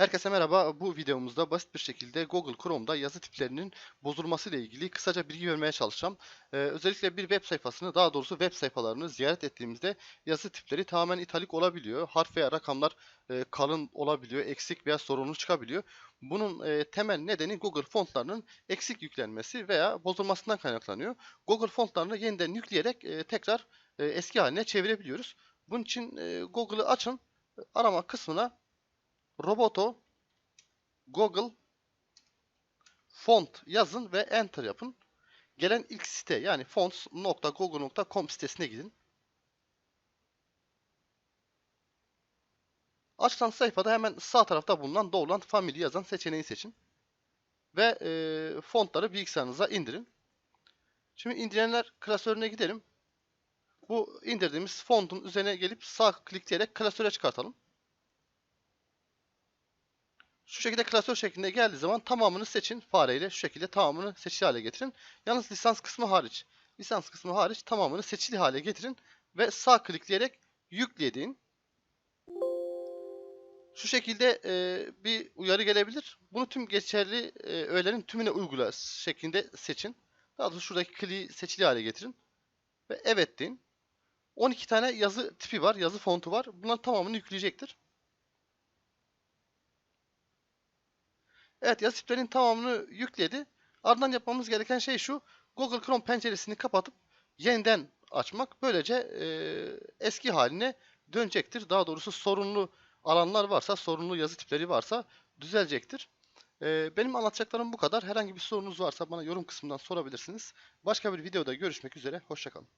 Herkese merhaba. Bu videomuzda basit bir şekilde Google Chrome'da yazı tiplerinin bozulması ile ilgili kısaca bilgi vermeye çalışacağım. Ee, özellikle bir web sayfasını, daha doğrusu web sayfalarını ziyaret ettiğimizde yazı tipleri tamamen italik olabiliyor. Harf veya rakamlar e, kalın olabiliyor, eksik veya sorunlu çıkabiliyor. Bunun e, temel nedeni Google fontlarının eksik yüklenmesi veya bozulmasından kaynaklanıyor. Google fontlarını yeniden yükleyerek e, tekrar e, eski haline çevirebiliyoruz. Bunun için e, Google'ı açın, arama kısmına Roboto Google font yazın ve enter yapın. Gelen ilk site yani fonts.google.com sitesine gidin. Açılan sayfada hemen sağ tarafta bulunan doğrulan family yazan seçeneği seçin. Ve e, fontları bilgisayarınıza indirin. Şimdi indirenler klasörüne gidelim. Bu indirdiğimiz fontun üzerine gelip sağ klikleyerek klasöre çıkartalım. Şu şekilde klasör şeklinde geldiği zaman tamamını seçin fareyle. Şu şekilde tamamını seçili hale getirin. Yalnız lisans kısmı hariç. Lisans kısmı hariç tamamını seçili hale getirin. Ve sağ klikleyerek yükle deyin. Şu şekilde e, bir uyarı gelebilir. Bunu tüm geçerli e, öğelerin tümüne uygula şeklinde seçin. Daha doğrusu şuradaki kliği seçili hale getirin. Ve evet deyin. 12 tane yazı tipi var, yazı fontu var. Bunların tamamını yükleyecektir. Evet yazı tiplerinin tamamını yükledi. Ardından yapmamız gereken şey şu. Google Chrome penceresini kapatıp yeniden açmak. Böylece e, eski haline dönecektir. Daha doğrusu sorunlu alanlar varsa, sorunlu yazı tipleri varsa düzelecektir. E, benim anlatacaklarım bu kadar. Herhangi bir sorunuz varsa bana yorum kısmından sorabilirsiniz. Başka bir videoda görüşmek üzere. Hoşçakalın.